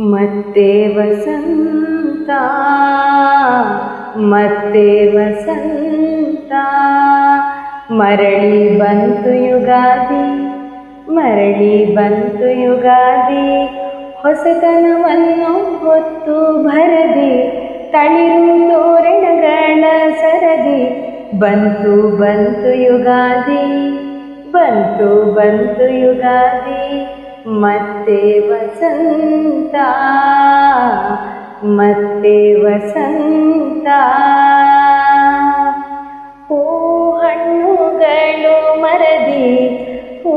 ಮತ್ತೆ ವಸಂತ ಮತ್ತೆ ವಸಂತ. ಮರಳಿ ಬಂತು ಯುಗಾದಿ, ಮರಳಿ ಬಂತು ಯುಗಾದಿ. ಹೊಸತನವನ್ನು ಹೊತ್ತು ಭರದಿ, ತಳಿರು ತೋರಣಗಳ ಸರದಿ. ಬಂತು ಬಂತು ಯುಗಾದಿ, ಬಂತು ಬಂತು ಯುಗಾದಿ. ಮತ್ತೆ ವಸಂತ ಮತ್ತೆ ವಸಂತ. ಹೂ ಹಣ್ಣುಗಳು ಮರದಿ, ಹೂ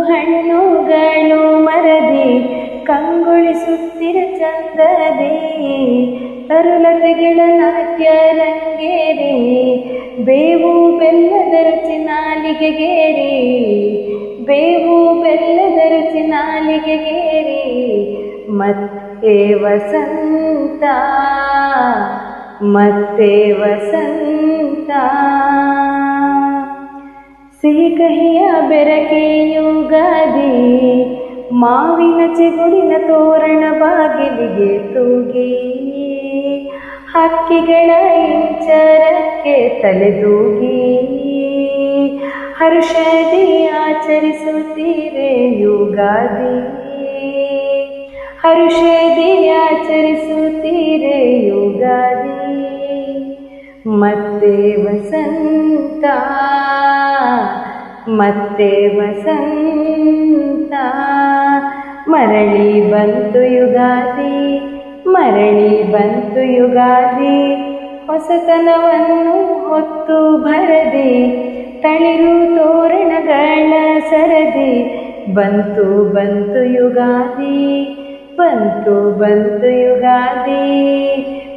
ಹಣ್ಣುಗಳು ಮರದಿ, ಕಂಗೊಳಿಸುತ್ತಿರ ಚಂದದಿ ತರುಲತೆಗಳ ನಾಟ್ಯ ರಂಗೇರಿ, ಬೇವು ಬೆಲ್ಲದ ನಾಲಿಗೆಗೇರಿ. ಬೇವು ಬೆಲ್ಲದ ನಾಲಿಗೆಗೇರಿ ಮತ್ತೆ ವಸಂತ ಮತ್ತೆ ವಸಂತ. ಸಿಹಿ ಕಹಿಯ ಬೆರಕೆ ಯುಗಾದಿ ಮಾವಿನ ಚಿಗುಡಿನ ತೋರಣ ಬಾಗಿಲಿಗೆ ತೂಗಿ, ಹಕ್ಕಿಗಳ ಇಂಚರಕ್ಕೆ ತಲೆದೂಗಿ. ಹರ್ಷದಿ ಆಚರಿಸುತ್ತೀರೆ ಯುಗಾದಿ. ಹರುಷದಿ ಆಚರಿಸುತ್ತೀರೆ ಯುಗಾದಿ. ಮತ್ತೆ ವಸಂತ ಮತ್ತೆ ವಸಂತ. ಮರಳಿ ಬಂತು ಯುಗಾದಿ, ಮರಳಿ ಬಂತು ಯುಗಾದಿ. ಹೊಸತನವನ್ನು ಹೊತ್ತು ಭರದೆ ತಳಿರು ಸರದಿ. ಬಂತು ಬಂತು ಯುಗಾದಿ, ಬಂತು ಬಂತು ಯುಗಾದಿ.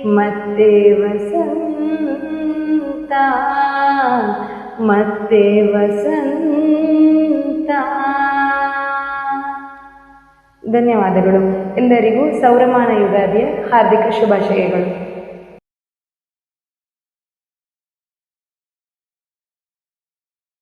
ಮತ್ತೆ ವಸಂತ ಮತ್ತೆ ವಸಂತ. ಧನ್ಯವಾದಗಳು. ಎಲ್ಲರಿಗೂ ಸೌರಮಾನ ಯುಗಾದಿಯ ಹಾರ್ದಿಕ ಶುಭಾಶಯಗಳು.